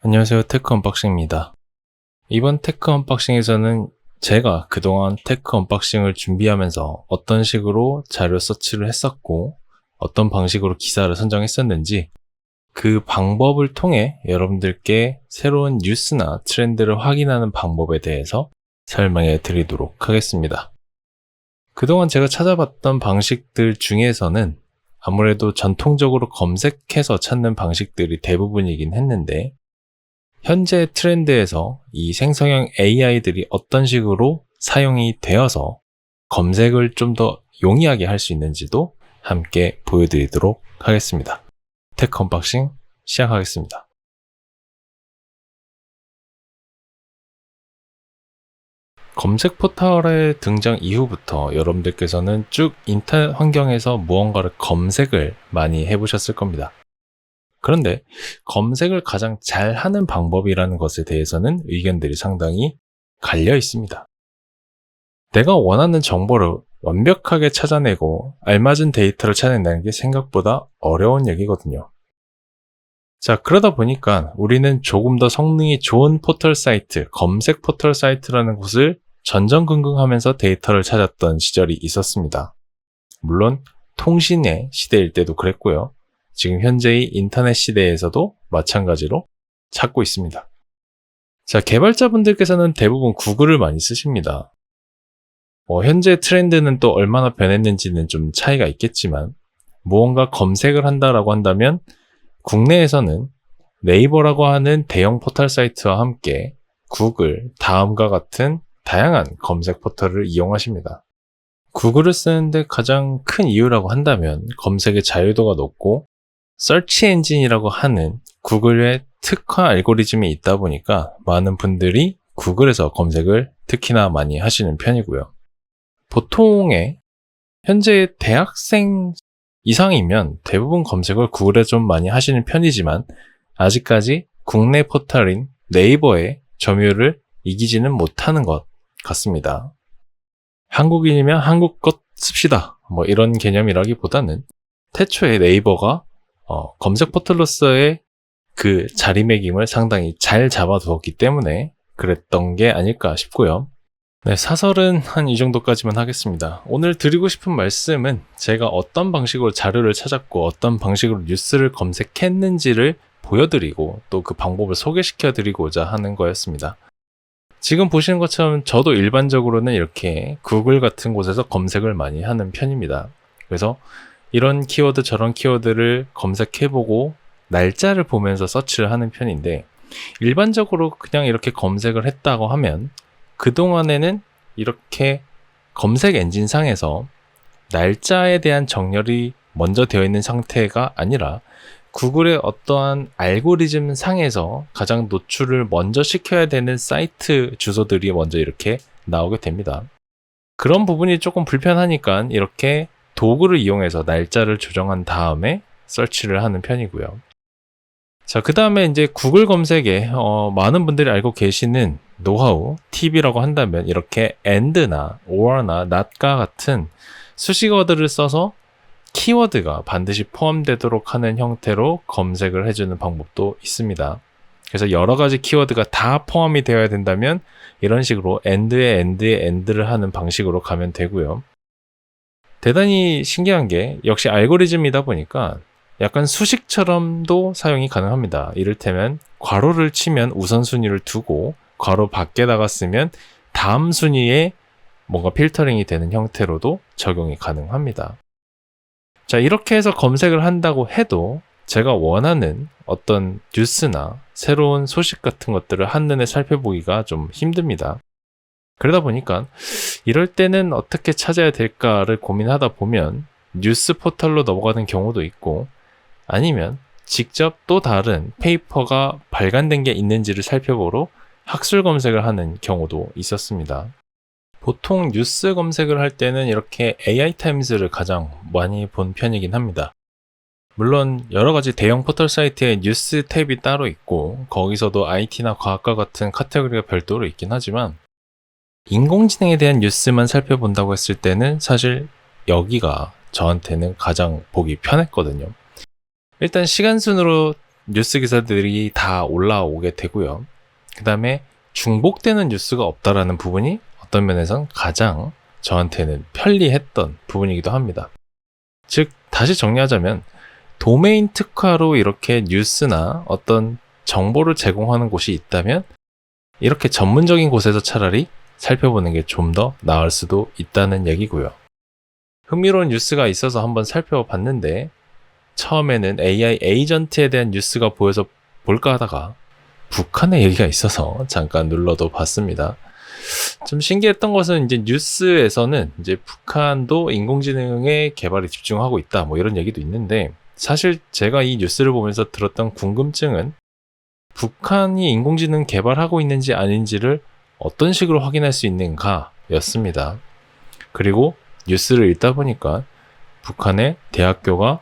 안녕하세요. 테크 언박싱입니다. 이번 테크 언박싱에서는 제가 그동안 테크 언박싱을 준비하면서 어떤 식으로 자료 서치를 했었고 어떤 방식으로 기사를 선정했었는지 그 방법을 통해 여러분들께 새로운 뉴스나 트렌드를 확인하는 방법에 대해서 설명해 드리도록 하겠습니다. 그동안 제가 찾아봤던 방식들 중에서는 아무래도 전통적으로 검색해서 찾는 방식들이 대부분이긴 했는데 현재 트렌드에서 이 생성형 AI들이 어떤 식으로 사용이 되어서 검색을 좀 더 용이하게 할 수 있는지도 함께 보여드리도록 하겠습니다. 테크 언박싱 시작하겠습니다. 검색 포털의 등장 이후부터 여러분들께서는 쭉 인터넷 환경에서 무언가를 검색을 많이 해보셨을 겁니다. 그런데 검색을 가장 잘 하는 방법이라는 것에 대해서는 의견들이 상당히 갈려 있습니다. 내가 원하는 정보를 완벽하게 찾아내고 알맞은 데이터를 찾아낸다는 게 생각보다 어려운 얘기거든요. 자, 그러다 보니까 우리는 조금 더 성능이 좋은 포털 사이트, 검색 포털 사이트라는 곳을 전전긍긍하면서 데이터를 찾았던 시절이 있었습니다. 물론 통신의 시대일 때도 그랬고요. 지금 현재의 인터넷 시대에서도 마찬가지로 찾고 있습니다. 자, 개발자분들께서는 대부분 구글을 많이 쓰십니다. 뭐 현재 트렌드는 또 얼마나 변했는지는 좀 차이가 있겠지만 무언가 검색을 한다라고 한다면 국내에서는 네이버라고 하는 대형 포털 사이트와 함께 구글, 다음과 같은 다양한 검색 포털을 이용하십니다. 구글을 쓰는데 가장 큰 이유라고 한다면 검색의 자유도가 높고 서치 엔진이라고 하는 구글의 특화 알고리즘이 있다 보니까 많은 분들이 구글에서 검색을 특히나 많이 하시는 편이고요. 보통의 현재 대학생 이상이면 대부분 검색을 구글에 좀 많이 하시는 편이지만 아직까지 국내 포털인 네이버의 점유율을 이기지는 못하는 것 같습니다. 한국인이면 한국 것 씁시다. 뭐 이런 개념이라기보다는 태초에 네이버가 어, 검색 포털로서의 그 자리매김을 상당히 잘 잡아두었기 때문에 그랬던 게 아닐까 싶고요. 네, 사설은 한 이 정도까지만 하겠습니다. 오늘 드리고 싶은 말씀은 제가 어떤 방식으로 자료를 찾았고 어떤 방식으로 뉴스를 검색했는지를 보여드리고 또 그 방법을 소개시켜 드리고자 하는 거였습니다. 지금 보시는 것처럼 저도 일반적으로는 이렇게 구글 같은 곳에서 검색을 많이 하는 편입니다. 그래서 이런 키워드 저런 키워드를 검색해보고 날짜를 보면서 서치를 하는 편인데 일반적으로 그냥 이렇게 검색을 했다고 하면 그동안에는 이렇게 검색 엔진상에서 날짜에 대한 정렬이 먼저 되어 있는 상태가 아니라 구글의 어떠한 알고리즘 상에서 가장 노출을 먼저 시켜야 되는 사이트 주소들이 먼저 이렇게 나오게 됩니다. 그런 부분이 조금 불편하니까 이렇게 도구를 이용해서 날짜를 조정한 다음에 설치를 하는 편이고요. 자, 그 다음에 이제 구글 검색에 어, 많은 분들이 알고 계시는 노하우, 팁이라고 한다면 이렇게 and나 or나 not과 같은 수식어들을 써서 키워드가 반드시 포함되도록 하는 형태로 검색을 해주는 방법도 있습니다. 그래서 여러 가지 키워드가 다 포함이 되어야 된다면 이런 식으로 and에 and에 and를 하는 방식으로 가면 되고요. 대단히 신기한 게 역시 알고리즘이다 보니까 약간 수식처럼도 사용이 가능합니다. 이를테면 괄호를 치면 우선순위를 두고 괄호 밖에다가 쓰면 다음 순위에 뭔가 필터링이 되는 형태로도 적용이 가능합니다. 자, 이렇게 해서 검색을 한다고 해도 제가 원하는 어떤 뉴스나 새로운 소식 같은 것들을 한눈에 살펴보기가 좀 힘듭니다. 그러다 보니까 이럴 때는 어떻게 찾아야 될까를 고민하다 보면 뉴스 포털로 넘어가는 경우도 있고 아니면 직접 또 다른 페이퍼가 발간된 게 있는지를 살펴보러 학술 검색을 하는 경우도 있었습니다. 보통 뉴스 검색을 할 때는 이렇게 AI 타임즈를 가장 많이 본 편이긴 합니다. 물론 여러 가지 대형 포털 사이트에 뉴스 탭이 따로 있고 거기서도 IT나 과학과 같은 카테고리가 별도로 있긴 하지만 인공지능에 대한 뉴스만 살펴본다고 했을 때는 사실 여기가 저한테는 가장 보기 편했거든요. 일단 시간 순으로 뉴스 기사들이 다 올라오게 되고요. 그 다음에 중복되는 뉴스가 없다라는 부분이 어떤 면에선 가장 저한테는 편리했던 부분이기도 합니다. 즉, 다시 정리하자면, 도메인 특화로 이렇게 뉴스나 어떤 정보를 제공하는 곳이 있다면, 이렇게 전문적인 곳에서 차라리 살펴보는 게 좀 더 나을 수도 있다는 얘기고요. 흥미로운 뉴스가 있어서 한번 살펴봤는데, 처음에는 AI 에이전트에 대한 뉴스가 보여서 볼까 하다가 북한의 얘기가 있어서 잠깐 눌러도 봤습니다. 좀 신기했던 것은 이제 뉴스에서는 이제 북한도 인공지능의 개발에 집중하고 있다 뭐 이런 얘기도 있는데 사실 제가 이 뉴스를 보면서 들었던 궁금증은 북한이 인공지능 개발하고 있는지 아닌지를 어떤 식으로 확인할 수 있는가 였습니다. 그리고 뉴스를 읽다 보니까 북한의 대학교가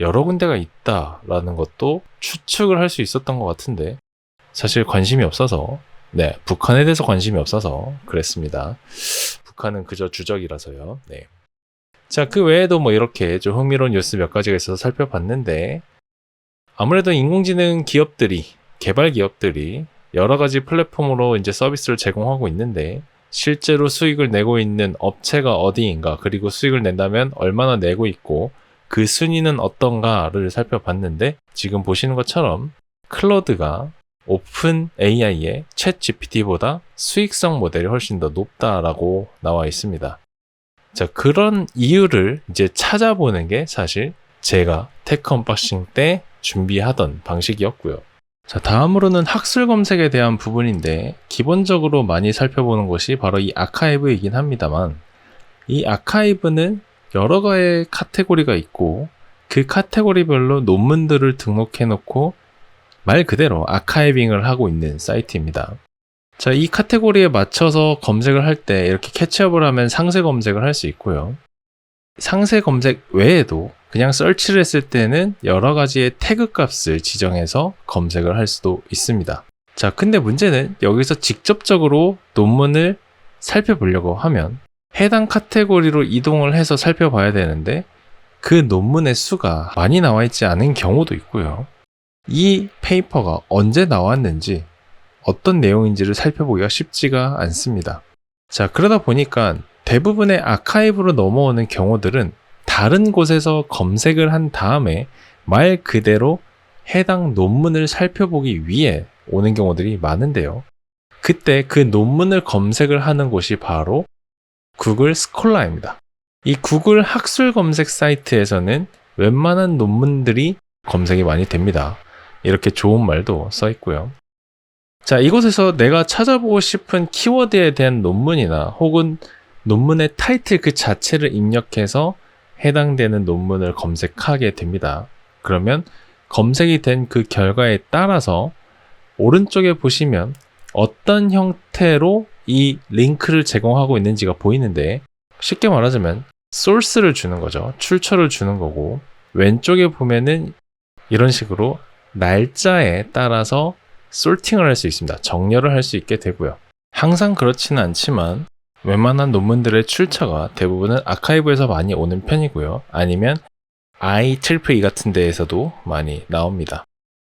여러 군데가 있다라는 것도 추측을 할 수 있었던 것 같은데 사실 관심이 없어서 네 북한에 대해서 관심이 없어서 그랬습니다. 북한은 그저 주적이라서요. 네. 자, 그 외에도 뭐 이렇게 좀 흥미로운 뉴스 몇 가지가 있어서 살펴봤는데 아무래도 인공지능 기업들이 개발 기업들이 여러 가지 플랫폼으로 이제 서비스를 제공하고 있는데 실제로 수익을 내고 있는 업체가 어디인가 그리고 수익을 낸다면 얼마나 내고 있고 그 순위는 어떤가를 살펴봤는데 지금 보시는 것처럼 클로드가 오픈 AI의 챗 GPT보다 수익성 모델이 훨씬 더 높다라고 나와 있습니다. 자, 그런 이유를 이제 찾아보는 게 사실 제가 테크 언박싱 때 준비하던 방식이었고요. 자, 다음으로는 학술 검색에 대한 부분인데 기본적으로 많이 살펴보는 것이 바로 이 아카이브이긴 합니다만 이 아카이브는 여러 가의 카테고리가 있고 그 카테고리별로 논문들을 등록해 놓고 말 그대로 아카이빙을 하고 있는 사이트입니다. 자, 이 카테고리에 맞춰서 검색을 할 때 이렇게 캐치업을 하면 상세 검색을 할 수 있고요. 상세 검색 외에도 그냥 설치를 했을 때는 여러 가지의 태그 값을 지정해서 검색을 할 수도 있습니다. 자, 근데 문제는 여기서 직접적으로 논문을 살펴보려고 하면 해당 카테고리로 이동을 해서 살펴봐야 되는데 그 논문의 수가 많이 나와 있지 않은 경우도 있고요. 이 페이퍼가 언제 나왔는지 어떤 내용인지를 살펴보기가 쉽지가 않습니다. 자, 그러다 보니까 대부분의 아카이브로 넘어오는 경우들은 다른 곳에서 검색을 한 다음에 말 그대로 해당 논문을 살펴보기 위해 오는 경우들이 많은데요. 그때 그 논문을 검색을 하는 곳이 바로 구글 스콜라입니다. 이 구글 학술 검색 사이트에서는 웬만한 논문들이 검색이 많이 됩니다. 이렇게 좋은 말도 써 있고요. 자, 이곳에서 내가 찾아보고 싶은 키워드에 대한 논문이나 혹은 논문의 타이틀 그 자체를 입력해서 해당되는 논문을 검색하게 됩니다. 그러면 검색이 된 그 결과에 따라서 오른쪽에 보시면 어떤 형태로 이 링크를 제공하고 있는지가 보이는데 쉽게 말하자면 소스를 주는 거죠. 출처를 주는 거고 왼쪽에 보면은 이런 식으로 날짜에 따라서 솔팅을 할 수 있습니다. 정렬을 할 수 있게 되고요. 항상 그렇지는 않지만 웬만한 논문들의 출처가 대부분은 아카이브에서 많이 오는 편이고요. 아니면 IEEE 같은 데에서도 많이 나옵니다.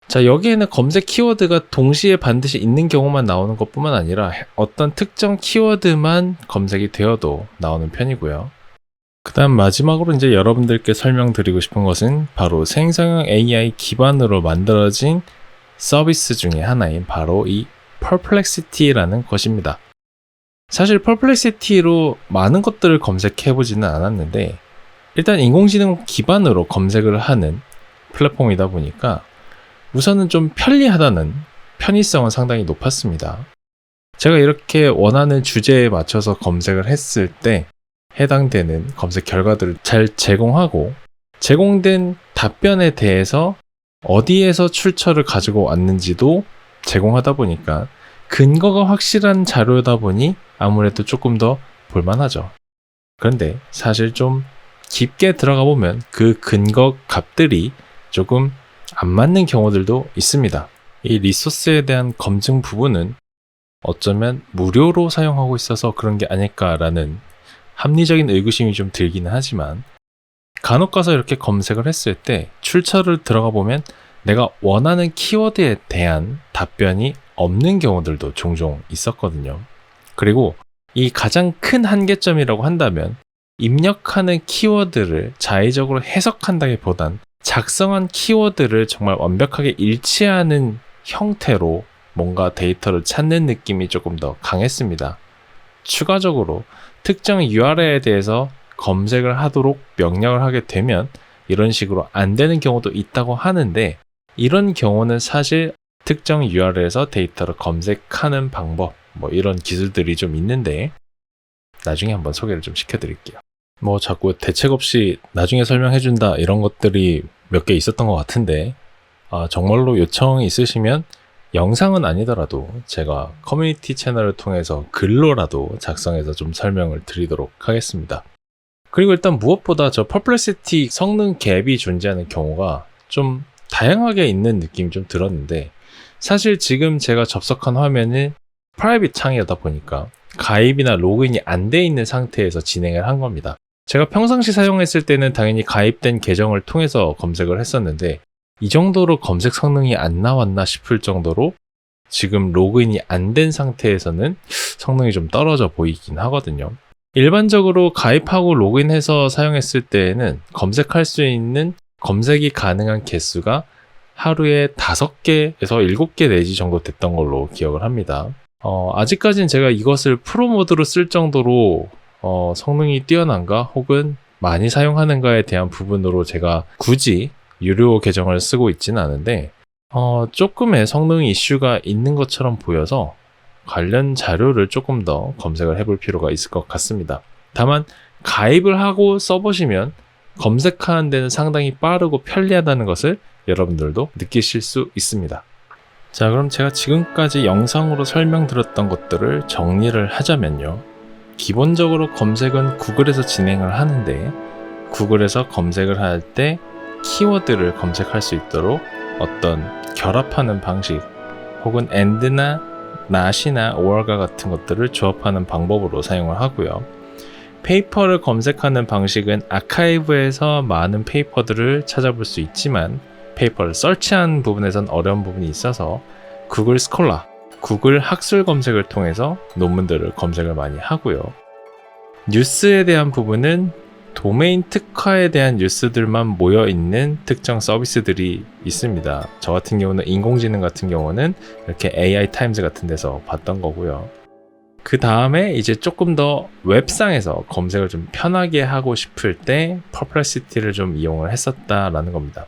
자, 여기에는 검색 키워드가 동시에 반드시 있는 경우만 나오는 것 뿐만 아니라 어떤 특정 키워드만 검색이 되어도 나오는 편이고요. 그 다음 마지막으로 이제 여러분들께 설명드리고 싶은 것은 바로 생성형 AI 기반으로 만들어진 서비스 중에 하나인 바로 이 Perplexity라는 것입니다. 사실 Perplexity로 많은 것들을 검색해보지는 않았는데 일단 인공지능 기반으로 검색을 하는 플랫폼이다 보니까 우선은 좀 편리하다는 편의성은 상당히 높았습니다. 제가 이렇게 원하는 주제에 맞춰서 검색을 했을 때 해당되는 검색 결과들을 잘 제공하고 제공된 답변에 대해서 어디에서 출처를 가지고 왔는지도 제공하다 보니까 근거가 확실한 자료다 보니 아무래도 조금 더 볼만하죠. 그런데 사실 좀 깊게 들어가 보면 그 근거 값들이 조금 안 맞는 경우들도 있습니다. 이 리소스에 대한 검증 부분은 어쩌면 무료로 사용하고 있어서 그런 게 아닐까라는 합리적인 의구심이 좀 들기는 하지만 간혹 가서 이렇게 검색을 했을 때 출처를 들어가 보면 내가 원하는 키워드에 대한 답변이 없는 경우들도 종종 있었거든요. 그리고 이 가장 큰 한계점이라고 한다면 입력하는 키워드를 자의적으로 해석한다기보단 작성한 키워드를 정말 완벽하게 일치하는 형태로 뭔가 데이터를 찾는 느낌이 조금 더 강했습니다. 추가적으로 특정 URL에 대해서 검색을 하도록 명령을 하게 되면 이런 식으로 안 되는 경우도 있다고 하는데 이런 경우는 사실 특정 URL에서 데이터를 검색하는 방법 뭐 이런 기술들이 좀 있는데 나중에 한번 소개를 좀 시켜드릴게요. 뭐 자꾸 대책 없이 나중에 설명해준다 이런 것들이 몇 개 있었던 것 같은데 아, 정말로 요청이 있으시면 영상은 아니더라도 제가 커뮤니티 채널을 통해서 글로라도 작성해서 좀 설명을 드리도록 하겠습니다. 그리고 일단 무엇보다 저 퍼플렉시티 성능 갭이 존재하는 경우가 좀 다양하게 있는 느낌이 좀 들었는데 사실 지금 제가 접속한 화면은 프라이빗 창이다 보니까 가입이나 로그인이 안 돼 있는 상태에서 진행을 한 겁니다. 제가 평상시 사용했을 때는 당연히 가입된 계정을 통해서 검색을 했었는데 이 정도로 검색 성능이 안 나왔나 싶을 정도로 지금 로그인이 안 된 상태에서는 성능이 좀 떨어져 보이긴 하거든요. 일반적으로 가입하고 로그인해서 사용했을 때에는 검색할 수 있는 검색이 가능한 개수가 하루에 5개에서 7개 내지 정도 됐던 걸로 기억을 합니다. 어, 아직까지는 제가 이것을 프로 모드로 쓸 정도로 어, 성능이 뛰어난가 혹은 많이 사용하는가에 대한 부분으로 제가 굳이 유료 계정을 쓰고 있지는 않은데 어, 조금의 성능 이슈가 있는 것처럼 보여서 관련 자료를 조금 더 검색을 해볼 필요가 있을 것 같습니다. 다만 가입을 하고 써보시면 검색하는 데는 상당히 빠르고 편리하다는 것을 여러분들도 느끼실 수 있습니다. 자, 그럼 제가 지금까지 영상으로 설명드렸던 것들을 정리를 하자면요. 기본적으로 검색은 구글에서 진행을 하는데 구글에서 검색을 할 때 키워드를 검색할 수 있도록 어떤 결합하는 방식 혹은 and나 not이나 or과 같은 것들을 조합하는 방법으로 사용을 하고요. 페이퍼를 검색하는 방식은 아카이브에서 많은 페이퍼들을 찾아볼 수 있지만 페이퍼를 설치한 부분에선 어려운 부분이 있어서 구글 스콜라, 구글 학술 검색을 통해서 논문들을 검색을 많이 하고요. 뉴스에 대한 부분은 도메인 특화에 대한 뉴스들만 모여 있는 특정 서비스들이 있습니다. 저 같은 경우는 인공지능 같은 경우는 이렇게 AI 타임즈 같은 데서 봤던 거고요. 그 다음에 이제 조금 더 웹상에서 검색을 좀 편하게 하고 싶을 때 퍼플렉시티를 좀 이용을 했었다라는 겁니다.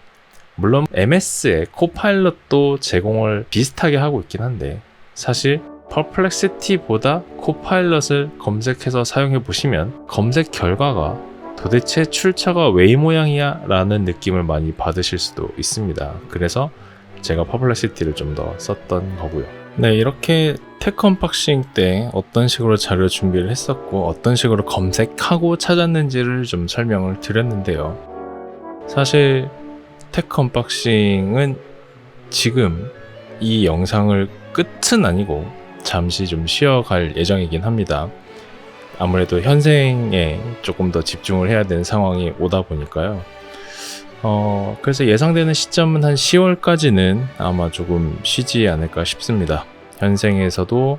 물론 MS의 코파일럿도 제공을 비슷하게 하고 있긴 한데 사실 퍼플렉시티보다 코파일럿을 검색해서 사용해 보시면 검색 결과가 도대체 출처가 왜 이 모양이야? 라는 느낌을 많이 받으실 수도 있습니다. 그래서 제가 퍼플렉시티를 좀 더 썼던 거고요. 네, 이렇게 테크 언박싱 때 어떤 식으로 자료 준비를 했었고 어떤 식으로 검색하고 찾았는지를 좀 설명을 드렸는데요. 사실 테크 언박싱은 지금 이 영상을 끝은 아니고 잠시 좀 쉬어갈 예정이긴 합니다. 아무래도 현생에 조금 더 집중을 해야 되는 상황이 오다 보니까요. 어, 그래서 예상되는 시점은 한 10월까지는 아마 조금 쉬지 않을까 싶습니다. 현생에서도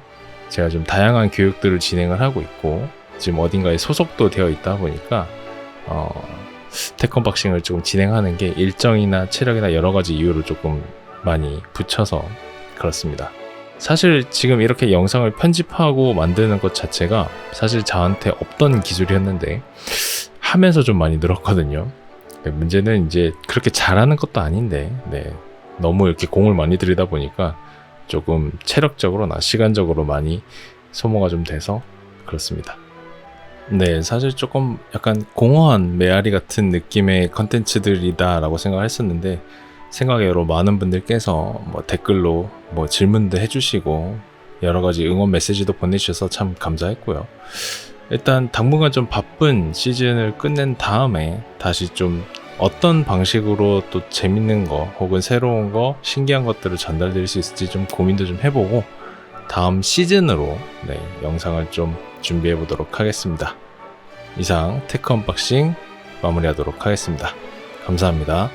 제가 좀 다양한 교육들을 진행을 하고 있고, 지금 어딘가에 소속도 되어 있다 보니까, 어, 테컨박싱을 조금 진행하는 게 일정이나 체력이나 여러 가지 이유를 조금 많이 붙여서 그렇습니다. 사실 지금 이렇게 영상을 편집하고 만드는 것 자체가 사실 저한테 없던 기술이었는데 하면서 좀 많이 늘었거든요. 네, 문제는 이제 그렇게 잘하는 것도 아닌데 네, 너무 이렇게 공을 많이 들이다 보니까 조금 체력적으로나 시간적으로 많이 소모가 좀 돼서 그렇습니다. 네, 사실 조금 약간 공허한 메아리 같은 느낌의 컨텐츠들이다라고 생각을 했었는데 생각외로 많은 분들께서 뭐 댓글로 뭐 질문도 해주시고 여러 가지 응원 메시지도 보내주셔서 참 감사했고요. 일단 당분간 좀 바쁜 시즌을 끝낸 다음에 다시 좀 어떤 방식으로 또 재밌는 거 혹은 새로운 거 신기한 것들을 전달드릴 수 있을지 좀 고민도 좀 해보고 다음 시즌으로 네, 영상을 좀 준비해 보도록 하겠습니다. 이상 테크 언박싱 마무리하도록 하겠습니다. 감사합니다.